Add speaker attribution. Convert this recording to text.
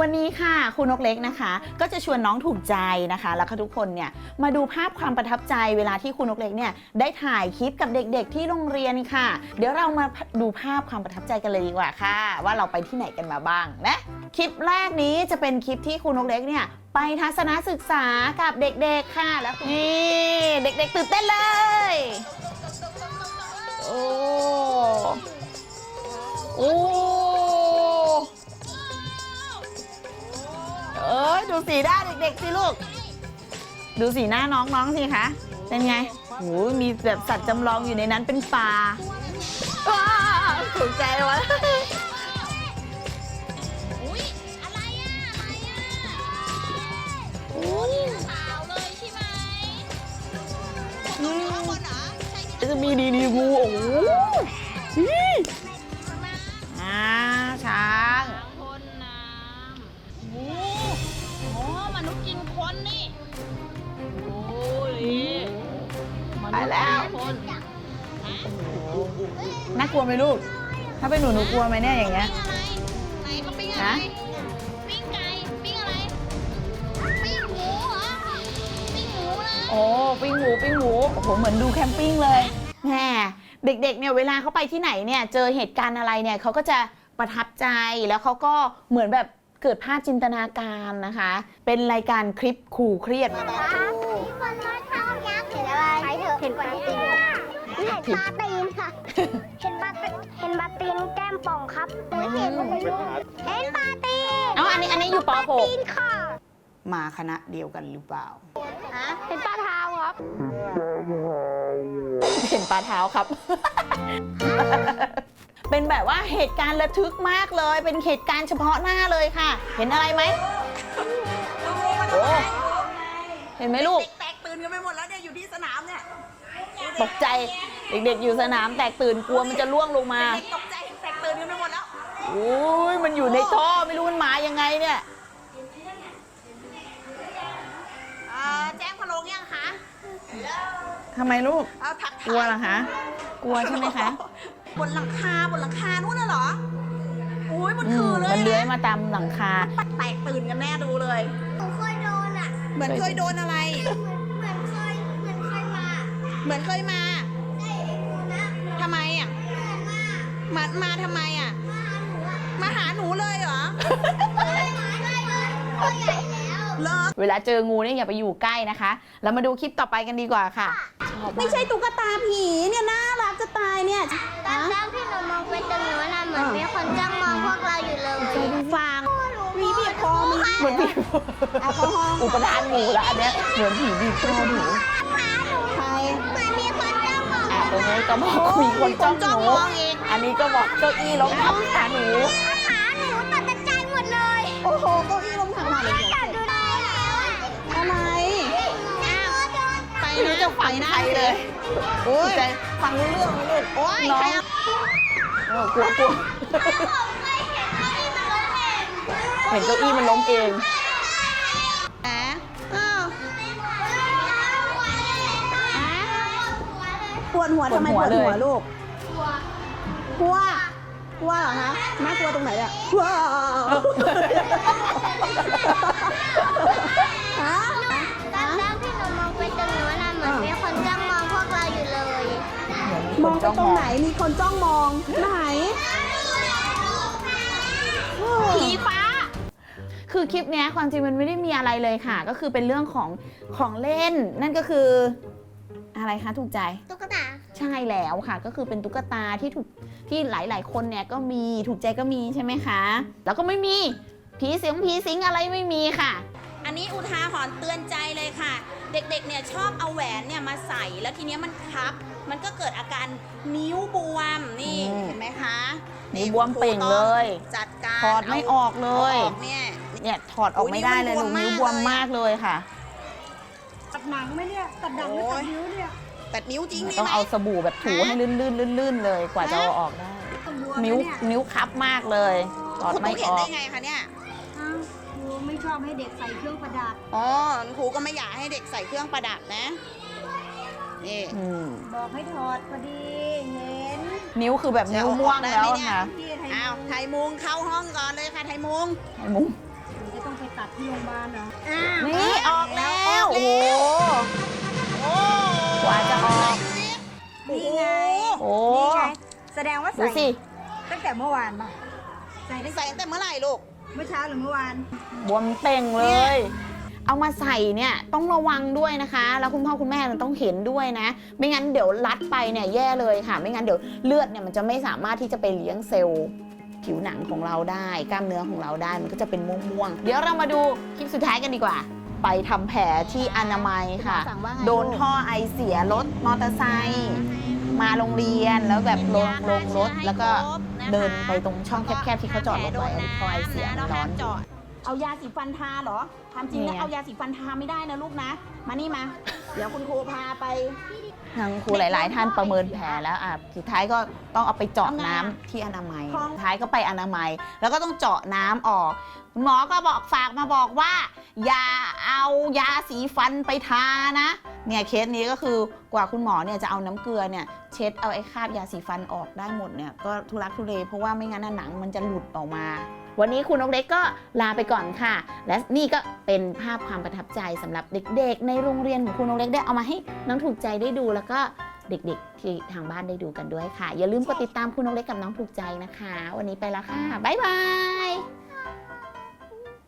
Speaker 1: วันนี้ค่ะคุณนกเล็กนะคะ ก็จะชวนน้องถูกใจนะคะ แล้วก็ทุกคนเนี่ยมาดูภาพความประทับใจเวลาที่คุณนกเล็กเนี่ยได้ถ่ายคลิปกับเด็กๆ ที่โรงเรียนค่ะ เดี๋ยวเรามาดูภาพความประทับใจกันเลยดีกว่าค่ะ ว่าเราไปที่ไหนกันมาบ้างนะคลิปแรกนี้จะเป็นคลิปที่คุณนกเล็กเนี่ยไปทัศนศึกษากับเด็กๆค่ะแล้วนี่เด็กๆตื่นเต้นเลยโอ้โอ้ หน้าเด็กๆสิลูก ดูสีหน้าน้องๆสิคะ เป็นไงโอ้ยมีแบบสัตว์จำลองอยู่ในนั้นเป็นปลาว้าวถูกใจวะ
Speaker 2: อุ้ยอะไรอะอะไรอะโอ้ คนนี่โอ้ยมนุษย์กินคน
Speaker 1: น่ากลัวไหมลูก ถ้าเป็นหนูหนูกลัวไหมเนี่ยอย่างเงี้ย
Speaker 2: ปิ้งอะไรไหนเขาปิ้งอะไร
Speaker 1: ฮะ
Speaker 2: ปิ้งไก่ปิ้งอะไรปิ้งหมูเหรอปิ้งหมูนะ
Speaker 1: โอ้ปิ้งหมูปิ้งหมูโอ้โหเหมือนดูแคมปิ้งเลยแหมเด็กๆเนี่ยเวลาเขาไปที่ไหนเนี่ยเจอเหตุการณ์อะไรเนี่ยเขาก็จะประทับใจแล้วเขาก็เหมือนแบบ เกิดภาพจินตนาการนะคะ เป็นรายการคลิปขู่เครียด
Speaker 3: มีคนมาเข้ายักษ์เห็นอะไรเห็นปลาตีนเห็นปลาตีนค่ะ เห็นปลาตีนเห็นปลาตีนแก้มป่องครับไม่เห็นเห็นปลาตีน
Speaker 1: เอาอันนี้อันนี้อยู่ป
Speaker 3: ตีนค่ะ
Speaker 1: .6 มาคณะเดียวกันหรือเปล่า
Speaker 3: ฮะเห็นปลาเท้าครับ
Speaker 1: เห็นปลาเท้าครับ เป็นแบบว่าเหตุการณ์ระทึกมากเลย เป็นเหตุการณ์เฉพาะหน้าเลยค่ะ เห็นอะไรไหมโอ้เห็นไหมลูก
Speaker 4: แตกตื่นกันไปหมดแล้วเนี่ยอยู่ที่สนามเนี่ย
Speaker 1: ตกใจเด็กๆ อยู่สนามแตกตื่นกลัวมันจะล่วงลงมา
Speaker 4: เด็กตกใจแตกตื่นกันไปหมดแล้ว
Speaker 1: โอ้ยมันอยู่ในท่อไม่รู้มันมายังไงเนี่ย
Speaker 4: เอ่อแจ้งพะโลงยังคะ
Speaker 1: ทำไมลูก
Speaker 4: เอาทัก
Speaker 1: กลัวเหรอคะ กลัวใช่ไหมคะ
Speaker 4: บนหลังคาบนหลังคานู่นน่ะเหรออุ้ยมัน
Speaker 1: อื
Speaker 4: คื
Speaker 1: ม
Speaker 4: อเล
Speaker 1: มั
Speaker 4: ย
Speaker 1: นเลื้อย
Speaker 4: นะ
Speaker 1: มาตามหลังคา
Speaker 4: แตกตื่นกันแน่ดูเลย
Speaker 3: หนูเคยโดนอะ
Speaker 4: เหมือนเคยโดนอะไร
Speaker 3: เหมือนเคยเหมือนเคยมา
Speaker 4: เหมือนเคยมา
Speaker 3: ใช่ไอ้หนูนะ
Speaker 4: ทำไมอะ
Speaker 3: เหมือนมา
Speaker 4: มามาทำไมอะ
Speaker 3: มาหาหนูอะ
Speaker 4: มาหาหนูเลยเหรอ
Speaker 3: เลยหมาเลยเลยตัวใหญ่แล้ว
Speaker 4: เหรอ
Speaker 1: เวลาเจองูเนี่ยอย่าไปอยู่ใกล้นะคะ แล้วมาดูคลิปต่อไปกันดีกว่าค่ะ
Speaker 4: ไม่ใช่ตุ๊กตาผีเนี่ยน่ารักจะตายเนี่ย
Speaker 3: ตอนแรกที่หนูมองไปตรงนู้นน่ะเหมือนมีคนจ้องมองพวกเราอยู่เลย
Speaker 4: ฟางมีบีบคอมี
Speaker 1: เหมือนผี
Speaker 4: แอลกอฮอล์
Speaker 1: อุปทานหมูแล้วอันเนี้ยเหมือนผีบีบคอหนู
Speaker 4: ใคร
Speaker 3: เหมือนมีคนจ้องมอง
Speaker 1: อะตรงนี้ก็บอกมีคนจ้องหนู
Speaker 4: มีคนจ้องมองอีก
Speaker 1: อันนี้ก็บอกเก้าอี้ล้มทับขาหนู
Speaker 3: ขาหนูตัดใจหมดเลย
Speaker 4: โอ้โหเก้าอี้ลงถังหนาเล
Speaker 3: จะ
Speaker 1: ฟังใครเลย
Speaker 4: โอ้ย
Speaker 1: ใจ
Speaker 4: ฟังรู้เรื่องไหมลูกโอ้ย
Speaker 1: น้อง
Speaker 4: ใครเอา
Speaker 1: โอ้กลัวกลัว
Speaker 3: ไม่เห็นเขาที่มันล้มเอง
Speaker 1: เห็นเก้าอี้มันล้มเอง
Speaker 4: แหมอ้าวปวดหัวทำไมปวดหัวลูกกลัวกลัวเหรอคะน่ากลัวตรงไหนอะกลัว ไปตรงไหนมีคนจ้องมองไหน
Speaker 1: ผีฟ้า คือคลิปเนี้ยความจริงมันไม่ได้มีอะไรเลยค่ะ ก็คือเป็นเรื่องของของเล่น นั่นก็คือ อะไรคะถูกใจ
Speaker 3: ตุ๊กตา
Speaker 1: ใช่แล้วค่ะ ก็คือเป็นตุ๊กตาที่ถูกที่หลาย ๆ คนเนี่ยก็มีถูกใจก็มีใช่ไหมคะ แล้วก็ไม่มีผีเสียงผีสิงอะไรไม่มีค่ะ
Speaker 4: อันนี้อุทาหรณ์เตือนใจเลยค่ะ เด็กๆเนี่ยชอบเอาแหวนเนี่ยมาใส่แล้วทีเนี้ยมันคับ มันก็เกิดอาการนิ้วบวมนี่
Speaker 1: อืม
Speaker 4: เห็นไหมคะ
Speaker 1: นิ้วบวมเป่งเลย
Speaker 4: จัดการ
Speaker 1: ถอดไม่ออกเลย
Speaker 4: อาออกเนี่ย
Speaker 1: เนี่ยถอดออกไม่ได้เลย
Speaker 4: โอ้
Speaker 1: ลู
Speaker 4: ย
Speaker 1: ก
Speaker 4: นิ้
Speaker 1: นิ้ว
Speaker 4: ว
Speaker 1: บบว
Speaker 4: ว
Speaker 1: ม
Speaker 4: ม
Speaker 1: มากเลยค่ะ
Speaker 5: ตัดหนังไหมเนี่ย ตัดหนังหรือตัดนิ้วเนี่ย
Speaker 4: แต่นิ้วจริงนี่
Speaker 1: ต้อง
Speaker 4: ไหม
Speaker 1: เอาสบู่แบบถูให้ลื่นๆๆๆเลยกว่าจะเอาออกได้นิ้วนิ้วคับมากเลยถอด
Speaker 4: คุณ
Speaker 1: ไม่
Speaker 4: ตุ๊กเห็
Speaker 1: อนอ
Speaker 4: ได้
Speaker 1: ก
Speaker 4: ไงคะเนี่ย
Speaker 5: อ้าวครูไม่ ชอบให้เด็กใส่เครื่องประดับ
Speaker 4: อ๋อครูก็ไม่อยากให้เด็กใส่เครื่องประดับนะนี่
Speaker 1: อืม
Speaker 5: บอกให้ถอดพอดีเห็น
Speaker 1: นิ้วคือแบบนิ้วม่วงแล้วอะค่ะ
Speaker 5: ที่ไทย
Speaker 4: อ้าวไทยมุงเข้าห้องก่อนเลยค่ะไทยมุง
Speaker 1: ไอ้มุ้ง
Speaker 5: ที่โรงพยาบาลเหรอ
Speaker 1: นี่ออกแล้วโอ้โหกว่าจะออก
Speaker 5: นี่ไง
Speaker 1: โอ้
Speaker 5: นี่ไงแสดงว่า
Speaker 1: ดู
Speaker 5: ใส่
Speaker 1: สิ
Speaker 5: ตั้งแต่เมื่อวานป่ะใส่ตั้ง
Speaker 2: ใส่
Speaker 5: แต่
Speaker 2: ตั้งแต่เมื่อไหร่ลูก
Speaker 5: เมื่อเช้าหรือเมื่อวาน
Speaker 1: บวมเป่งเลย เอามาใส่เนี่ยต้องระวังด้วยนะคะ แล้วคุณพ่อคุณแม่ต้องเห็นด้วยนะ ไม่งั้นเดี๋ยวรัดไปเนี่ยแย่เลยค่ะ ไม่งั้นเดี๋ยวเลือดเนี่ยมันจะไม่สามารถที่จะไปเลี้ยงเซลล์ผิวหนังของเราได้ กล้ามเนื้อของเราได้มันก็จะเป็นม่วงๆ เดี๋ยวเรามาดูคลิปสุดท้ายกันดีกว่า ไปทำแผลที่อนามัยค่ะ
Speaker 4: สั่งว่าไง
Speaker 1: โดนท่อไอเสียรถมอเตอร์ไซค์มาโรงเรียนแล้วแบบลงลงรถแล้วก็ เดินไปตรงช่องแคบๆที่เขาจอดรถไว้อันนี้ท่อไอเสียมันร้อน
Speaker 4: เอายาสีฟันทาเหรอทำจริง
Speaker 1: เนี่
Speaker 4: นะ
Speaker 1: ย
Speaker 4: เอายาสีฟันทาไม่ได้นะลูกนะ มานี่มา เดี๋ยวคุณครูพาไป
Speaker 1: ทางครูหลาย ๆ ท่านประเมินแผลแล้วอะสุดท้ายก็ต้องเอาไปเจาะ
Speaker 4: ทำไง
Speaker 1: น้ำ
Speaker 4: อะ
Speaker 1: ที่อนามัย
Speaker 4: ท้อง
Speaker 1: สุดท้ายก็ไปอนามัย แล้วก็ต้องเจาะน้ำออก คุณหมอก็บอกฝากมาบอกว่า อย่าเอายาสีฟันไปทานะ เนี่ยเคสนี้ก็คือกว่าคุณหมอเนี่ยจะเอาน้ำเกลือเนี่ยเช็ดเอาไอ้คราบยาสีฟันออกได้หมดเนี่ยก็ทุลักทุเลเพราะว่าไม่งั้นน่ะหนังมันจะหลุดออกมา วันนี้คุณนกเล็กก็ลาไปก่อนค่ะ และนี่ก็เป็นภาพความประทับใจสำหรับเด็ก ๆ ในโรงเรียนของคุณนกเล็กได้เอามาให้น้องถูกใจได้ดูแล้วก็เด็กๆ ที่ทางบ้านได้ดูกันด้วยค่ะ อย่าลืมกดติดตามคุณนกเล็กกับน้องถูกใจนะคะ วันนี้ไปแล้วค่ะบ๊ายบาย